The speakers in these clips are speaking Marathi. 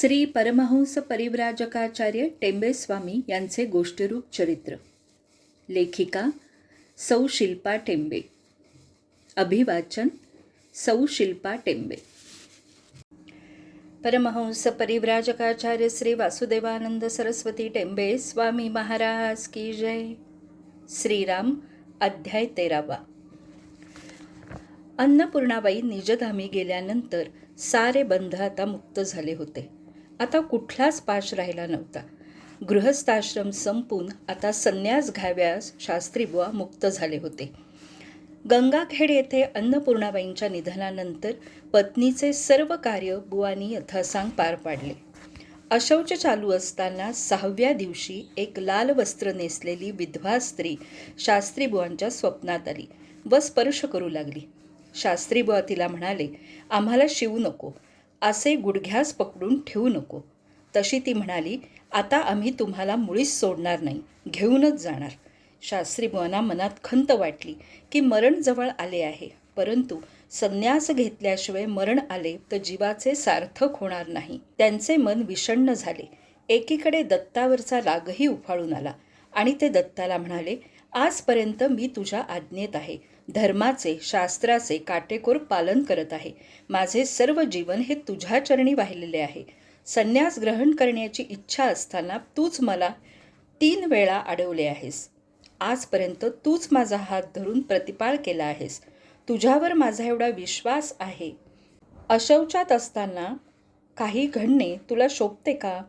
श्री परमहंस परिव्राजकाचार्य टेंबेस्वामी यांचे गोष्टीरूप चरित्र. लेखिका सौ शिल्पा टेंबे. अभिवाचन सौ शिल्पा टेंबे. परमहंस परिव्राजकाचार्य श्री वासुदेवानंद सरस्वती टेंबे स्वामी महाराज की जय. श्रीराम अध्याय तेरावा. अन्नपूर्णाबाई निजधामी गेल्यानंतर सारे बंध आता मुक्त झाले होते. आता कुठलाच पाश राहिला नव्हता. गृहस्थाश्रम संपून आता संन्यास घ्याव्यास शास्त्रीबुवा मुक्त झाले होते. गंगाखेड येथे अन्नपूर्णाबाईंच्या निधनानंतर पत्नीचे सर्व कार्य बुवानी यथासांग पार पाडले. अशौच चालू असताना सहाव्या दिवशी एक लाल वस्त्र नेसलेली विधवा स्त्री शास्त्रीबुवांच्या स्वप्नात आली व स्पर्श करू लागली. शास्त्रीबुवा तिला म्हणाले आम्हाला शिवू नको. असे गुडघ्यास पकडून ठेवू नको. तशी ती म्हणाली आता आम्ही तुम्हाला मुळीच सोडणार नाही घेऊनच जाणार. शास्त्रीबुवांना मनात खंत वाटली की मरण जवळ आले आहे परंतु संन्यास घेतल्याशिवाय मरण आले तर जीवाचे सार्थक होणार नाही. त्यांचे मन विषण्ण झाले. एकीकडे दत्तावरचा रागही उफाळून आला आणि ते दत्ताला म्हणाले आजपर्यंत मी तुझ्या आज्ञेत आहे. धर्माचे शास्त्राचे काटेकोर पालन करत आहे. माझे सर्व जीवन हे तुझ्या चरणी वाहिलेले आहे. संन्यास ग्रहण करण्याची इच्छा असताना तूच मला तीन वेळा अडवले आहेस. आजपर्यंत तूच माझा हात धरून प्रतिपाळ केला आहेस. तुझ्यावर माझा एवढा विश्वास आहे. अशौचात असताना काही घडणे तुला शोभते का?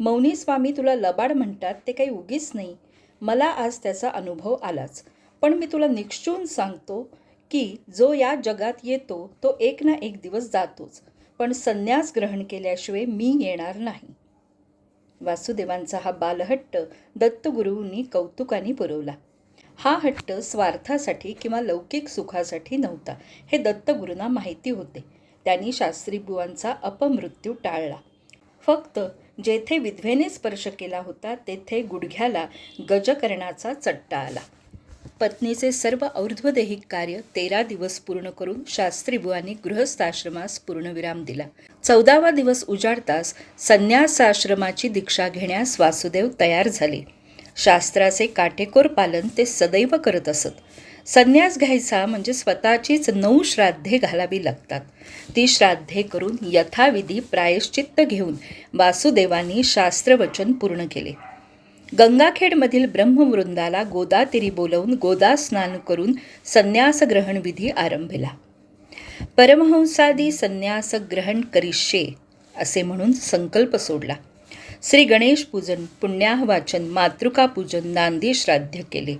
मौनी स्वामी तुला लबाड म्हणतात ते काही उगीच नाही. मला आज त्याचा अनुभव आलाच. पण मी तुला निश्चून सांगतो की जो या जगात येतो तो एक ना एक दिवस जातोच पण संन्यास ग्रहण केल्याशिवाय मी येणार नाही. वासुदेवांचा हा बालहट्ट दत्तगुरूंनी कौतुकाने पुरवला. हा हट्ट स्वार्थासाठी किंवा लौकिक सुखासाठी नव्हता हे दत्तगुरूंना माहिती होते. त्यांनी शास्त्रीबुवांचा अपमृत्यू टाळला. फक्त जेथे विधवेने स्पर्श केला होता तेथे गुडघ्याला गजकरणाचा चट्टा आला. पत्नीचे सर्व और्ध्वदेहिक कार्य तेरा दिवस पूर्ण करून शास्त्रीबुवांनी गृहस्थाश्रमास पूर्णविराम दिला. चौदावा दिवस उजाडताच संन्यासाश्रमाची दीक्षा घेण्यास वासुदेव तयार झाले. शास्त्राचे काटेकोर पालन ते सदैव करत असत. संन्यास घ्यायचा म्हणजे स्वतःचीच नऊ श्राद्धे घालावी लागतात. ती श्राद्धे करून यथाविधी प्रायश्चित्त घेऊन वासुदेवांनी शास्त्रवचन पूर्ण केले. गंगाखेडमधील ब्रह्मवृंदाला गोदातिरी बोलवून गोदा स्नान करून संन्यास ग्रहण विधी आरंभला. परमहंसादी संन्यास ग्रहण करिष्ये असे म्हणून संकल्प सोडला. श्री गणेश पूजन पुण्याहवाचन मातृका पूजन नांदी श्राद्ध केले.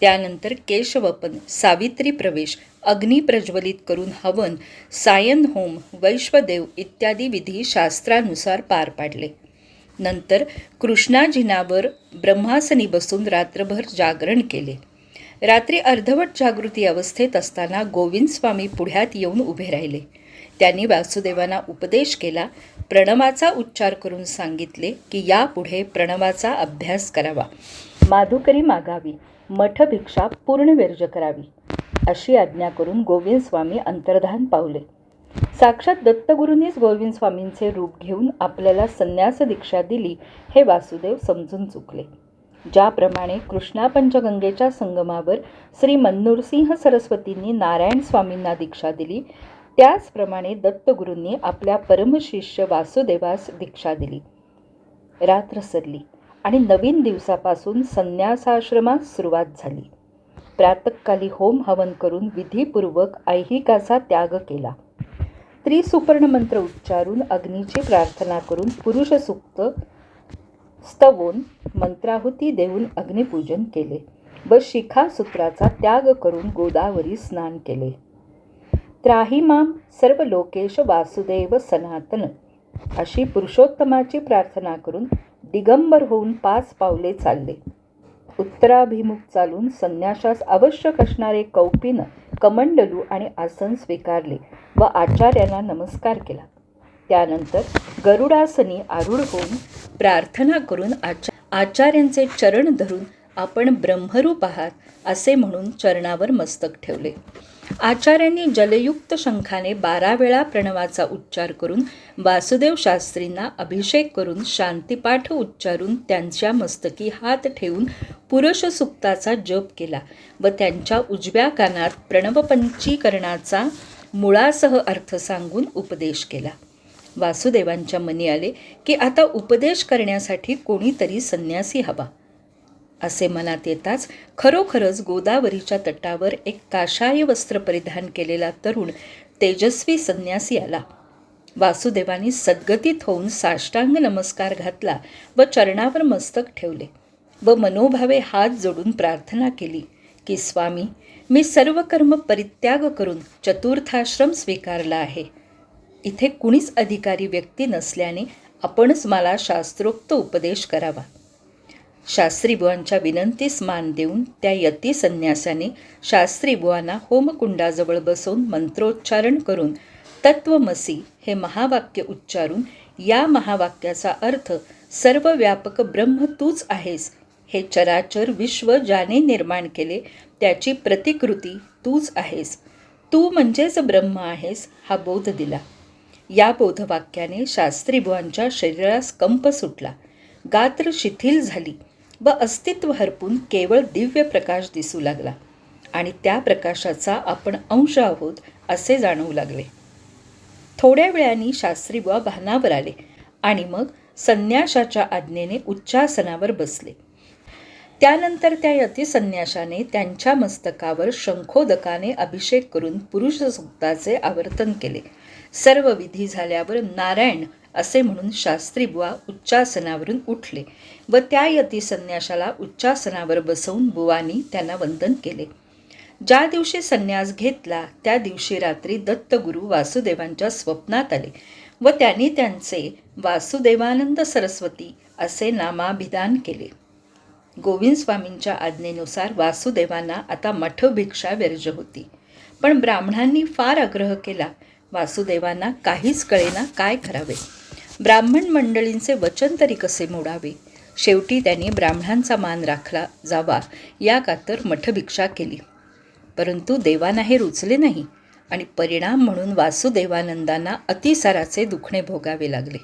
त्यानंतर केशवपन सावित्री प्रवेश अग्नी प्रज्वलित करून हवन सायन होम वैश्वदेव इत्यादी विधी शास्त्रानुसार पार पाडले. नंतर कृष्णाजीनावर ब्रह्मासनी बसून रात्रभर जागरण केले. रात्री अर्धवट जागृती अवस्थेत असताना गोविंद स्वामी पुढ्यात येऊन उभे राहिले. त्यांनी वासुदेवांना उपदेश केला प्रणवाचा उच्चार करून सांगितले की यापुढे प्रणवाचा अभ्यास करावा. माधुकरी मागावी मठभिक्षा पूर्ण वर्ज करावी अशी आज्ञा करून गोविंद स्वामी अंतर्धान पावले. साक्षात दत्तगुरूंनीच गोविंद स्वामींचे रूप घेऊन आपल्याला संन्यास दीक्षा दिली हे वासुदेव समजून चुकले. ज्याप्रमाणे कृष्णा पंचगंगेच्या संगमावर श्री मन्नूरसिंह सरस्वतींनी नारायण स्वामींना दीक्षा दिली त्याचप्रमाणे दत्तगुरूंनी आपल्या परमशिष्य वासुदेवास दीक्षा दिली. रात्र सरली आणि नवीन दिवसापासून संन्यासाश्रमास सुरुवात झाली. प्रातकाली होम हवन करून विधीपूर्वक ऐहिकाचा त्याग केला. त्रिसुपर्ण मंत्र उच्चारून अग्नीची प्रार्थना करून पुरुष स्तवोन स्तवून मंत्राहुती देऊन अग्निपूजन केले. व शिखासूत्राचा त्याग करून गोदावरी स्नान केले. त्राहिमाम सर्व लोकेश वासुदेव सनातन. अशी पुरुषोत्तमाची प्रार्थना करून दिगंबर होऊन पाच पावले चालले. उत्तराभिमुख चालून संन्याशास आवश्यक असणारे कौपिन कमंडलू आणि आसन स्वीकारले व आचार्यांना नमस्कार केला. त्यानंतर गरुडासनी आरूढ होऊन प्रार्थना करून आचा आचार्यांचे चरण धरून आपण ब्रह्मरूप आहात असे म्हणून चरणावर मस्तक ठेवले. आचार्यांनी जलयुक्त शंखाने बारा वेळा प्रणवाचा उच्चार करून वासुदेव शास्त्रींना अभिषेक करून शांतिपाठ उच्चारून त्यांच्या मस्तकी हात ठेवून पुरुषसुक्ताचा जप केला व त्यांच्या उजव्या कानात प्रणवपंचीकरणाचा मुळासह अर्थ सांगून उपदेश केला. वासुदेवांच्या मनी आले की आता उपदेश करण्यासाठी कोणीतरी संन्यासी हवा. असे मनात येताच खरोखरच गोदावरीच्या तटावर एक काशाय वस्त्र परिधान केलेला तरुण तेजस्वी संन्यासी आला. वासुदेवानी सद्गतीत होऊन साष्टांग नमस्कार घातला व चरणावर मस्तक ठेवले व मनोभावे हात जोडून प्रार्थना केली की स्वामी मी सर्व कर्म परित्याग करून चतुर्थाश्रम स्वीकारला आहे. इथे कुणीच अधिकारी व्यक्ती नसल्याने आपणच मला शास्त्रोक्त उपदेश करावा. शास्त्रीबुवांच्या विनंतीस मान देऊन त्या यती संन्यासाने शास्त्रीबुवांना होमकुंडाजवळ बसवून मंत्रोच्चारण करून तत्वमसी हे महावाक्य उच्चारून या महावाक्याचा अर्थ सर्व व्यापक ब्रह्म तूच आहेस. हे चराचर विश्व ज्याने निर्माण केले त्याची प्रतिकृती तूच आहेस. तू म्हणजेच ब्रह्म आहेस हा बोध दिला. या बोधवाक्याने शास्त्रीबुवांच्या शरीरास कंप सुटला. गात्र शिथिल झाली. व अस्तित्व हरपून केवळ दिव्य प्रकाश दिसू लागला. आणि त्या प्रकाशाचा आपण अंश आहोत असे जाणवू लागले. थोड्या वेळाने शास्त्री बुवा भानावर आले आणि मग संन्याशाच्या आज्ञेने उच्चासनावर बसले. त्यानंतर त्या यतिसन्याशाने त्यांच्या मस्तकावर शंखोदकाने अभिषेक करून पुरुष सुक्ताचे आवर्तन केले. सर्व विधी झाल्यावर नारायण असे म्हणून शास्त्रीबुवा उच्चासनावरून उठले व त्या यती संन्याशाला उच्चासनावर बसवून बुवानी त्यांना वंदन केले. ज्या दिवशी संन्यास घेतला त्या दिवशी रात्री दत्तगुरू वासुदेवांच्या स्वप्नात आले व त्यांनी त्यांचे वासुदेवानंद सरस्वती असे नामाभिधान केले. गोविंद स्वामींच्या आज्ञेनुसार वासुदेवांना आता मठभिक्षा व्यर्ज होती. पण ब्राह्मणांनी फार आग्रह केला वासुदेवांना काहीच कळेना काय करावे. ब्राह्मण मंडळींचे वचन तरी कसे मोडावे? शेवटी त्यांनी ब्राह्मणांचा मान राखला जावा या कातर मठभिक्षा केली. परंतु देवांना हे रुचले नाही आणि परिणाम म्हणून वासुदेवानंदांना अतिसाराचे दुखणे भोगावे लागले.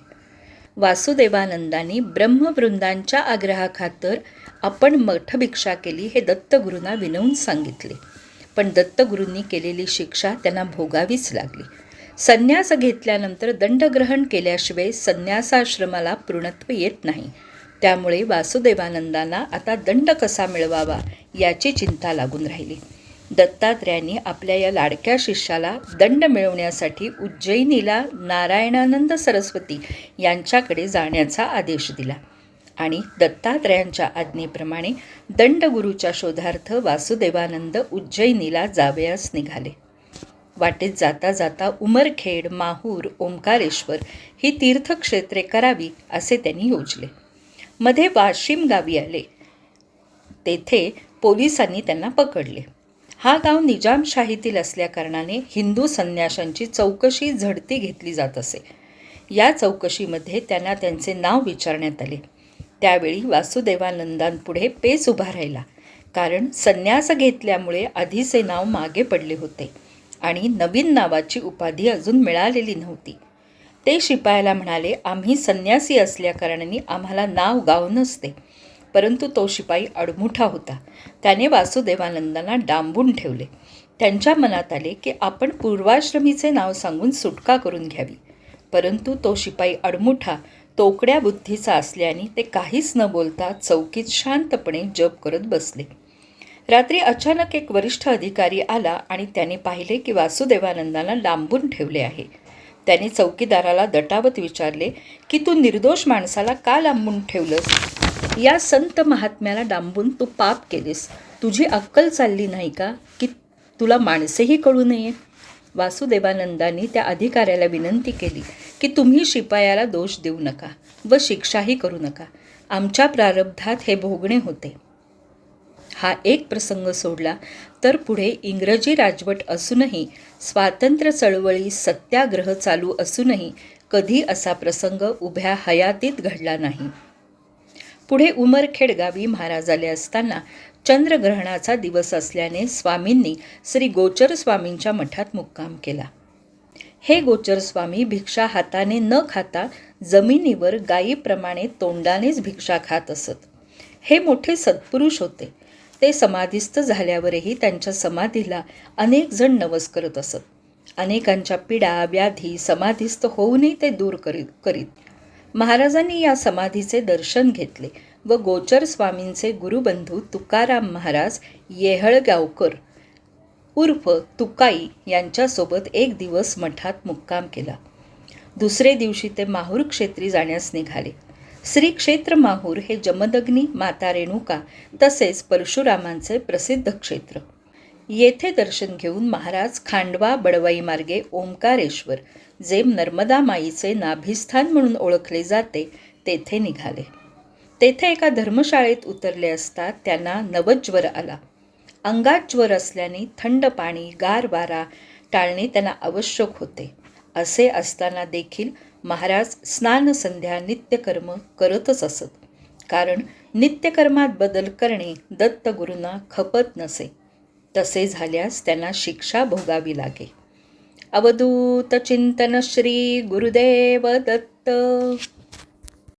वासुदेवानंदांनी ब्रह्मवृंदांच्या आग्रहाखातर आपण मठभिक्षा केली हे दत्तगुरूंना विनवून सांगितले. पण दत्तगुरूंनी केलेली शिक्षा त्यांना भोगावीच लागली. संन्यास घेतल्यानंतर दंडग्रहण केल्याशिवाय संन्यासाश्रमाला पूर्णत्व येत नाही. त्यामुळे वासुदेवानंदांना आता दंड कसा मिळवावा याची चिंता लागून राहिली. दत्तात्र्यांनी आपल्या या लाडक्या शिष्याला दंड मिळवण्यासाठी उज्जैनीला नारायणानंद सरस्वती यांच्याकडे जाण्याचा आदेश दिला आणि दत्तात्रयांच्या आज्ञेप्रमाणे दंडगुरूच्या शोधार्थ वासुदेवानंद उज्जैनीला जावयास निघाले. वाटेत जाता जाता उमरखेड माहूर ओंकारेश्वर ही तीर्थक्षेत्रे करावी असे त्यांनी योजले. मध्ये वाशिम गावी आले. तेथे पोलिसांनी त्यांना पकडले. हा गाव निजामशाहीतील असल्याकारणाने हिंदू संन्याशांची चौकशी झडती घेतली जात असे. या चौकशीमध्ये त्यांना त्यांचे नाव विचारण्यात आले. त्यावेळी वासुदेवानंदांपुढे पेच उभा राहिला. कारण संन्यास घेतल्यामुळे आधीचे नाव मागे पडले होते. आणि नवीन नावाची उपाधी अजून मिळालेली नव्हती. ते शिपायाला म्हणाले आम्ही संन्यासी असल्याकारणाने आम्हाला नाव गाव नसते. परंतु तो शिपाई अडमुठा होता. त्याने वासुदेवानंदांना डांबून ठेवले. त्यांच्या मनात आले की आपण पूर्वाश्रमीचे नाव सांगून सुटका करून घ्यावी. परंतु तो शिपाई अडमुठा तोकड्या बुद्धीचा असल्याने ते काहीच न बोलता चौकीत शांतपणे जप करत बसले. रात्री अचानक एक वरिष्ठ अधिकारी आला आणि त्याने पाहिले की वासुदेवानंदांना लांबून ठेवले आहे. त्याने चौकीदाराला दटावत विचारले की तू निर्दोष माणसाला का लांबून ठेवलंस? या संत महात्म्याला डांबून तू पाप केलेस. तुझी अक्कल चालली नाही का की तुला माणसेही कळू नये? वासुदेवानंदांनी त्या अधिकाऱ्याला विनंती केली की तुम्ही शिपायाला दोष देऊ नका व शिक्षाही करू नका. आमच्या प्रारब्धात हे भोगणे होते. हा एक प्रसंग सोडला तर पुढे इंग्रजी राजवट असूनही स्वातंत्र्य चळवळी सत्याग्रह चालू असूनही कधी असा प्रसंग उभ्या हयातीत घडला नाही. पुढे उमरखेड गावी महाराज आले असताना चंद्रग्रहणाचा दिवस असल्याने स्वामींनी श्री गोचर स्वामींच्या मठात मुक्काम केला. हे गोचर स्वामी भिक्षा हाताने न खाता जमिनीवर गायीप्रमाणे तोंडानेच भिक्षा खात असत. हे मोठे सत्पुरुष होते. ते समाधीस्थ झाल्यावरही त्यांच्या समाधीला अनेक जण नवस करत असत. अनेकांच्या पिडा व्याधी समाधीस्थ होऊनही ते दूर करीत करीत. महाराजांनी या समाधीचे दर्शन घेतले व गोचर स्वामींचे गुरुबंधू तुकाराम महाराज येहळगावकर उर्फ तुकाई यांच्यासोबत एक दिवस मठात मुक्काम केला. दुसरे दिवशी ते माहूर क्षेत्री जाण्यास निघाले. श्री क्षेत्र माहूर हे जमदग्नी माता रेणुका तसेच परशुरामांचे प्रसिद्ध क्षेत्र. येथे दर्शन घेऊन महाराज खांडवा बडवाई मार्गे ओंकारेश्वर जे नर्मदा माईचे नाभिस्थान म्हणून ओळखले जाते तेथे निघाले. तेथे एका धर्मशाळेत उतरले असता त्यांना नवज्वर आला. अंगात ज्वर असल्याने थंड पाणी गार वारा टाळणे त्यांना आवश्यक होते. असे असताना देखील महाराज स्नान संध्या नित्यकर्म करतच असत. कारण नित्यकर्मात बदल करणे दत्तगुरूंना खपत नसे. तसे झाल्यास त्यांना शिक्षा भोगावी लागे. अवधूत चिंतन श्री गुरुदेव दत्त.